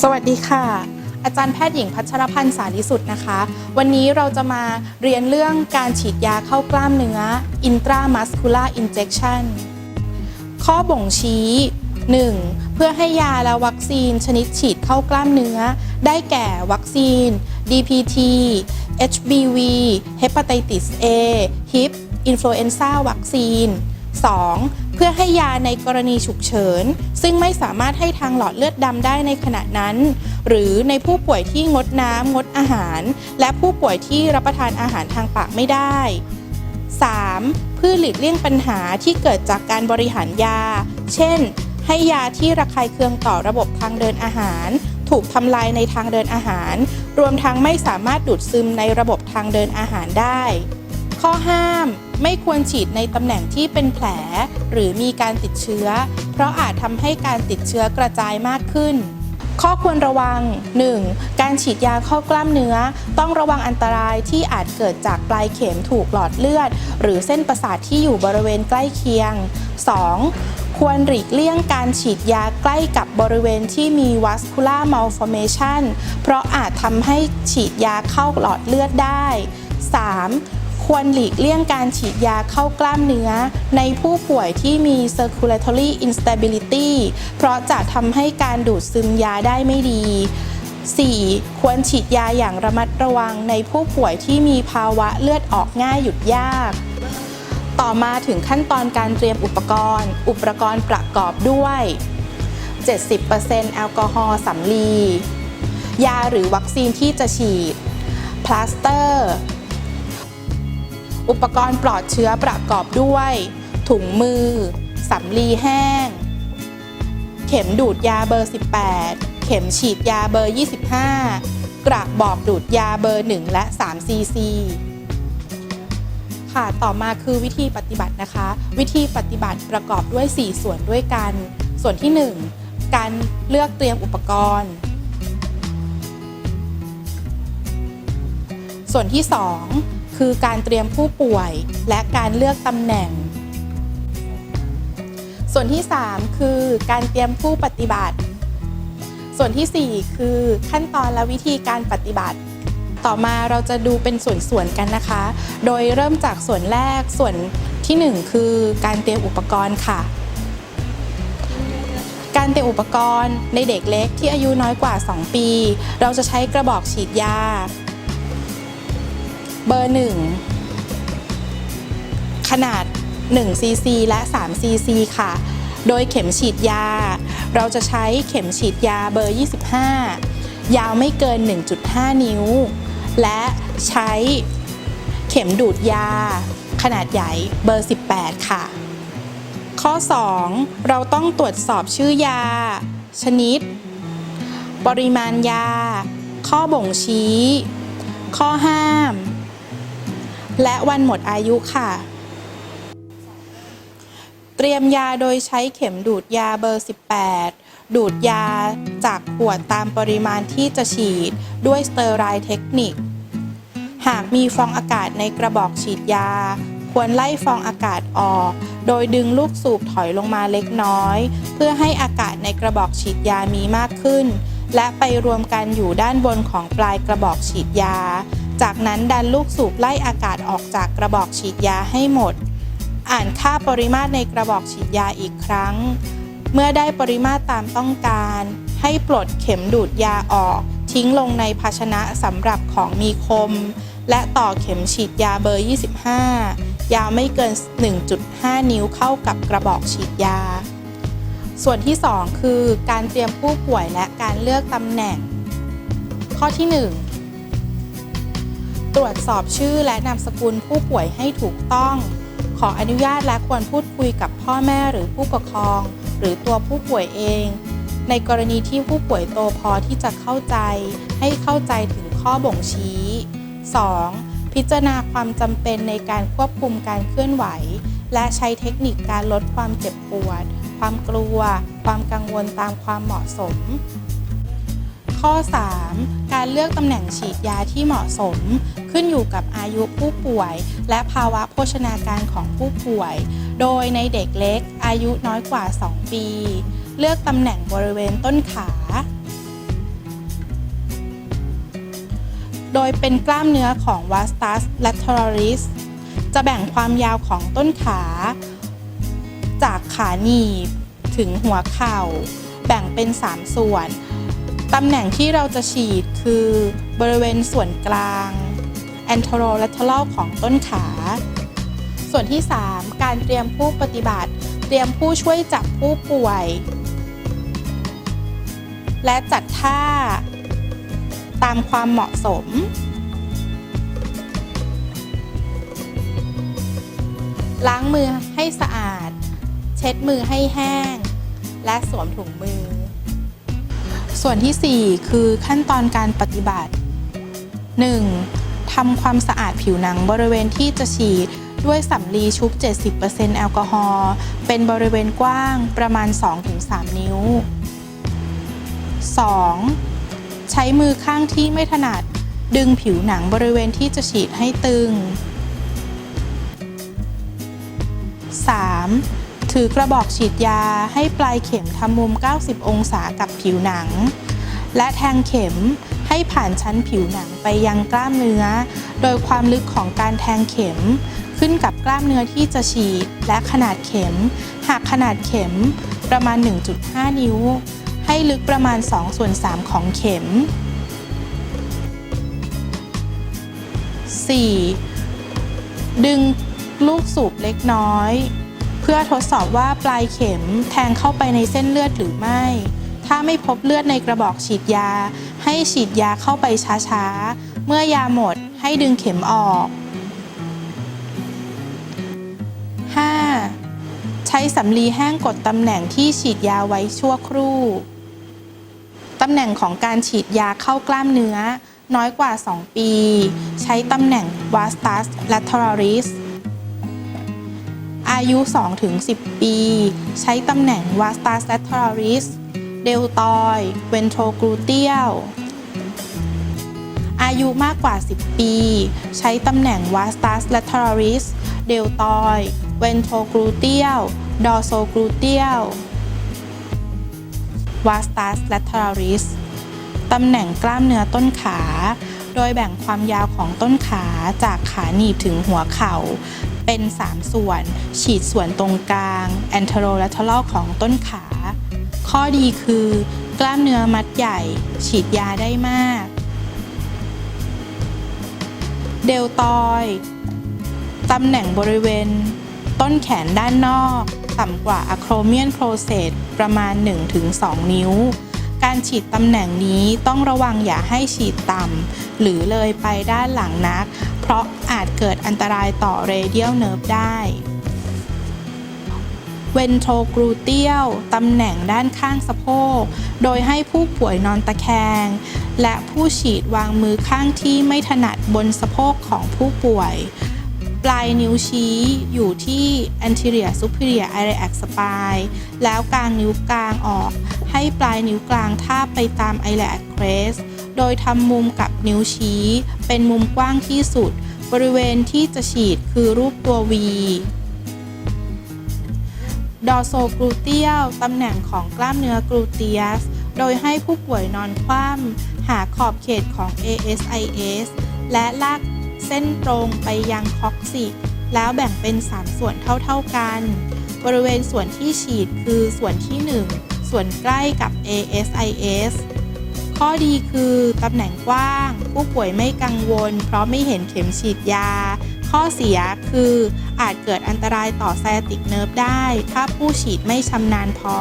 สวัสดีค่ะ อาจารย์แพทย์หญิงพัชรพันธ์สาริสุทธ์นะคะ วันนี้เราจะมาเรียนเรื่องการฉีดยาเข้ากล้ามเนื้อ intramuscular injection ข้อบ่งชี้ 1. เพื่อให้ยาและวัคซีนชนิดฉีดเข้ากล้ามเนื้อ ได้แก่วัคซีน DPT HBV Hepatitis A HIP อินฟลูเอนซ่าวัคซีน 2. เพื่อให้ยาในกรณีฉุกเฉิน ซึ่งไม่สามารถให้ทางหลอดเลือดดำได้ในขณะนั้น หรือในผู้ป่วยที่งดน้ำงดอาหาร และผู้ป่วยที่รับประทานอาหารทางปากไม่ได้ 3. เพื่อหลีกเลี่ยงปัญหาที่เกิดจากการบริหารยา เช่น ให้ยาที่ระคายเคืองต่อระบบทางเดินอาหาร ถูกทำลายในทางเดินอาหาร รวมทั้งไม่สามารถดูดซึมในระบบทางเดินอาหารได้ ข้อห้าม ไม่ควรฉีดในตำแหน่งที่เป็นแผล หรือมีการติดเชื้อ เพราะอาจทำให้การติดเชื้อกระจายมากขึ้น ข้อควรระวัง 1. การฉีดยาเข้ากล้ามเนื้อ ต้องระวังอันตรายที่อาจเกิดจากปลายเข็มถูกหลอดเลือด หรือเส้นประสาทที่อยู่บริเวณใกล้เคียง 2. ควรหลีกเลี่ยงการฉีดยาใกล้กับบริเวณที่มี vascular malformation เพราะอาจทำให้ฉีดยาเข้าหลอดเลือดได้ 3. ควรหลีกเลี่ยงการฉีดยาเข้ากล้ามเนื้อ ในผู้ป่วยที่มี circulatory instability เพราะจะทำให้การดูดซึมยาได้ไม่ดี 4. ควรฉีดยาอย่างระมัดระวังในผู้ป่วยที่มีภาวะเลือดออกง่ายหยุดยาก ต่อมาถึงขั้นตอนการเตรียมอุปกรณ์ อุปกรณ์ประกอบด้วย 70%แอลกอฮอล์สำลี ยาหรือวัคซีนที่จะฉีด พลาสเตอร์ อุปกรณ์ปลอดเชื้อประกอบด้วย ถุงมือ สำลีแห้ง เข็มดูดยาเบอร์ 18 เข็มฉีดยาเบอร์ 25 กระบอกดูดยาเบอร์ 1 และ3ซีซีค่ะ ต่อมาคือวิธีปฏิบัตินะคะ วิธีปฏิบัติประกอบด้วย 4 ส่วนด้วยกัน ส่วนที่ 1 การเลือกเตรียมอุปกรณ์ ส่วนที่ 2 คือการเตรียมผู้ป่วยและการเลือกตำแหน่ง ส่วนที่ 3 คือการเตรียมผู้ปฏิบัติ ส่วนทีสี่ 4 คือขั้นตอนและวิธีการปฏิบัติ ต่อมาเราจะดูเป็นส่วนๆกันนะคะ โดยเริ่มจากส่วนแรกส่วนที่ 1 คือการเตรียมอุปกรณ์ค่ะ การเตรียมอุปกรณ์ในเด็กเล็กที่อายุน้อยกว่า 2 ปี เราจะใช้กระบอกฉีดยา เบอร์ 1 ขนาด1ซีซีและ3ซีซีค่ะ โดยเข็มฉีดยา เราจะใช้เข็มฉีดยาเบอร์ 25 ยาวไม่เกิน 1.5 นิ้ว และใช้เข็มดูดยา ขนาดใหญ่เบอร์ 18 ค่ะ ข้อ 2 เราต้องตรวจสอบชื่อยา ชนิด ปริมาณยา ข้อบ่งชี้ ข้อห้าม และวันหมดอายุค่ะ เตรียมยาโดยใช้เข็มดูดยาเบอร์ 18 ดูดยาจากขวดตามปริมาณที่จะฉีดด้วยสเตอร์ไรเทคนิค หากมีฟองอากาศในกระบอกฉีดยา ควรไล่ฟองอากาศออก โดยดึงลูกสูบถอยลงมาเล็กน้อย เพื่อให้อากาศในกระบอกฉีดยามีมากขึ้นและไปรวมกันอยู่ด้านบนของปลายกระบอกฉีดยา จากนั้นดันลูกสูบไล่อากาศออกจากกระบอกฉีดยาให้หมด อ่านค่าปริมาตรในกระบอกฉีดยาอีกครั้ง เมื่อได้ปริมาตรตามต้องการ ให้ปลดเข็มดูดยาออก ทิ้งลงในภาชนะสำหรับของมีคม และต่อเข็มฉีดยาเบอร์ 25 ยาวไม่เกิน 1.5 นิ้วเข้ากับกระบอกฉีดยา ส่วนที่ 2 คือการเตรียมผู้ป่วยและการเลือกตำแหน่ง ข้อที่ 1 ตรวจสอบชื่อและนามสกุลผู้ป่วยให้ถูกต้อง ขออนุญาตและควรพูดคุยกับพ่อแม่หรือผู้ปกครอง หรือตัวผู้ป่วยเอง ในกรณีที่ผู้ป่วยโตพอที่จะเข้าใจ ให้เข้าใจถึงข้อบ่งชี้ 2. พิจารณาความจำเป็นในการควบคุมการเคลื่อนไหว และใช้เทคนิคการลดความเจ็บปวด ความกลัว ความกังวลตามความเหมาะสม ข้อ 3 การเลือกตำแหน่งฉีดยาที่เหมาะสม ขึ้นอยู่กับอายุผู้ป่วย และภาวะโภชนาการของผู้ป่วย โดยในเด็กเล็กอายุน้อยกว่า 2 ปี เลือกตำแหน่งบริเวณต้นขา โดยเป็นกล้ามเนื้อของวาสตัส lateralis จะแบ่งความยาวของต้นขา จากขาหนีบ ถึงหัวเข่า แบ่งเป็น 3 ส่วน ตำแหน่งที่เราจะฉีดคือบริเวณส่วนกลาง anterolateral ของต้นขา ส่วนที่ 3 การเตรียมผู้ปฏิบัติ เตรียมผู้ช่วยจับผู้ป่วย และจัดท่า ตามความเหมาะสมล้างมือให้สะอาด เช็ดมือให้แห้ง และสวมถุงมือ ส่วนที่ 4 คือขั้นตอนการปฏิบัติ 1. ทำความสะอาดผิวหนังบริเวณที่จะฉีดด้วยสำลีชุบ 70%แอลกอฮอล์เป็นบริเวณกว้างประมาณ 2-3 นิ้ว 2. ใช้มือข้างที่ไม่ถนัด ดึงผิวหนังบริเวณที่จะฉีดให้ตึง 3. ถือกระบอกฉีดยาให้ปลายเข็มทำมุม 90 องศากับผิวหนัง และแทงเข็มให้ผ่านชั้นผิวหนังไปยังกล้ามเนื้อ โดยความลึกของการแทงเข็ม ขึ้นกับกล้ามเนื้อที่จะฉีดและขนาดเข็ม หากขนาดเข็มประมาณ 1.5 นิ้ว ให้ลึกประมาณ 2 ส่วน 3 ของเข็ม 4. ดึงลูกสูบเล็กน้อย พื่อทดสอบว่าปลายเข็มแทงเข้าไปในเส้นเลือดหรือไม่ ถ้าไม่พบเลือดในกระบอกฉีดยา ให้ฉีดยาเข้าไปช้าๆ เมื่อยาหมดให้ดึงเข็มออก 5. ใช้สำลีแห้งกดตำแหน่งที่ฉีดยาไว้ชั่วครู่ ตำแหน่งของการฉีดยาเข้ากล้ามเนื้อ น้อยกว่า 2 ปี ใช้ตำแหน่ง vastus lateralis อ อายุ 2-10 ปี ใช้ตำแหน่งวาสตาสแตทอริสเดลตอยเวนโทรกลูเตียลอายุมากกว่า 10 ปี ใช้ตำแหน่งวาสตาสและทอริสเดลตอยเวนโทกลูเตียลดอโซกลูเตียลวาสตาสและทอริสตำแหน่งกล้ามเนื้อต้นขา ดยแบ่งความยาวของต้นขาจากขาหนีบถึงหัวเข่า เป็น 3 ส่วน ฉีดส่วนตรงกลาง anterolateral ของต้นขา ข้อดีคือกล้ามเนื้อมัดใหญ่ ฉีดยาได้มาก เดลตอยตำแหน่งบริเวณ ต้นแขนด้านนอก ต่ำกว่าอะโครเมียนโครเซตประมาณ 1-2 นิ้ว การฉีดตำแหน่งนี้ต้องระวังอย่าให้ฉีดต่ำหรือเลยไปด้านหลังนัก เพราะอาจเกิดอันตรายต่อเรเดียลเนิร์ฟได้เวนโทรกรูเตียลตำแหน่งด้านข้างสะโพก โดยให้ผู้ป่วยนอนตะแคง และผู้ฉีดวางมือข้างที่ไม่ถนัดบนสะโพกของผู้ป่วย ปลายนิ้วชี้อยู่ที่ anterior superior iliac spine แล้วกลางนิ้วกลางออก ให้ปลายนิ้วกลางทาบไปตาม iliac crest โดยทำมุมกับนิ้วชี้ เป็นมุมกว้างที่สุด บริเวณที่จะฉีดคือรูปตัว V ดอโซกรูเตียลตำแหน่งของกล้ามเนื้อกรูเตียส โดยให้ผู้ป่วยนอนคว่ำหาขอบเขตของ ASIS และลากเส้นตรงไปยังคอกซิกแล้วแบ่งเป็น 3 ส่วนเท่าๆกัน บริเวณส่วนที่ฉีดคือส่วนที่ 1 ส่วนใกล้กับ ASIS ข้อดีคือตำแหน่งกว้าง ผู้ป่วยไม่กังวล เพราะไม่เห็นเข็มฉีดยา ข้อเสียคืออาจเกิดอันตรายต่อไซติกเนิร์ฟได้ ถ้าผู้ฉีดไม่ชำนาญพอ